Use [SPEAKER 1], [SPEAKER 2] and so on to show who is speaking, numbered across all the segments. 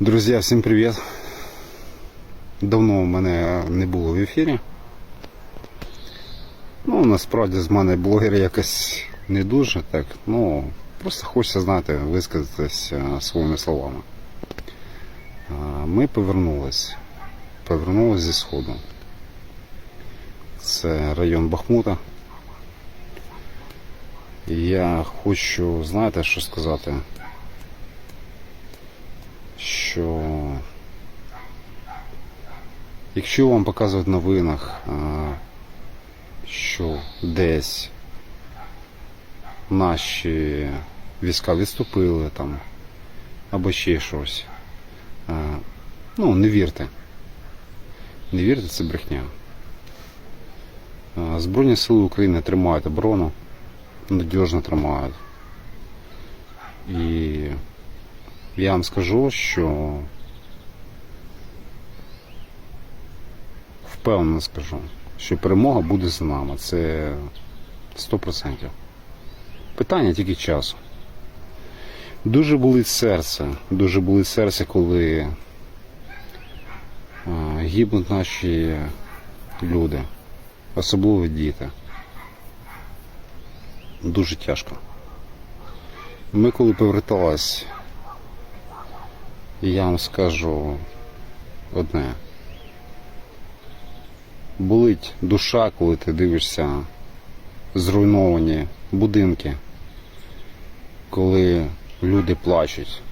[SPEAKER 1] Друзі, всім привіт. Давно мене не було в ефірі. Ну, насправді з мене блогер якось не дуже так. Ну, просто хочеться, знаєте, висказатись е, своїми словами. Ми повернулись. Повернулись зі Сходу. Це район Бахмута. Я хочу, знаєте, що сказати? Що якщо вам показують в новинах, що десь наші війська відступили там або ще щось, ну не вірте. Не вірте, це брехня. Збройні сили України тримають оборону, надіжно тримають. І я вам скажу, що впевнено скажу, що перемога буде за нами. Це 100%. Питання тільки часу. Дуже болить серце, дуже болить серце, коли гибнуть наші люди, особливо діти. Дуже тяжко. Ми коли повертались і я вам скажу одне. Болить душа, коли ти дивишся зруйновані будинки, коли люди плачуть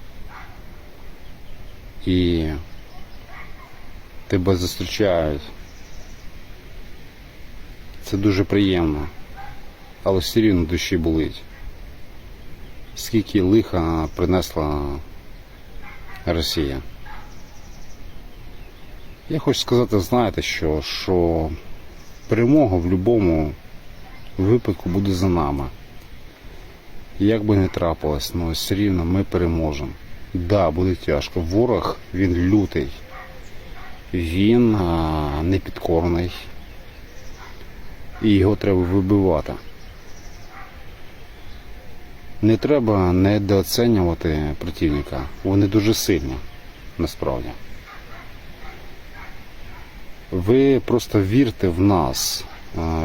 [SPEAKER 1] і тебе зустрічають. Це дуже приємно, але все рівно душі болить. Скільки лиха принесла Росія. Я хочу сказати, знаєте, що, що перемога в будь-якому випадку буде за нами. Як би не трапилось, але все рівно ми переможемо. Да, буде тяжко. Ворог він лютий, він а, непідкорний. І його треба вибивати. Не треба недооцінювати противника. Вони дуже сильні, насправді. Ви просто вірте в нас,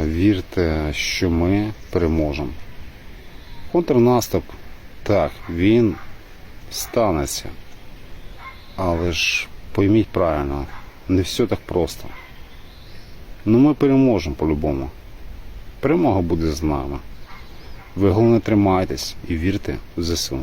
[SPEAKER 1] вірте, що ми переможемо. Контрнаступ, так, він станеться. Але ж пойміть правильно, не все так просто. Ну ми переможемо по-любому. Перемога буде з нами. Ви головне тримайтесь і вірте в ЗСУ.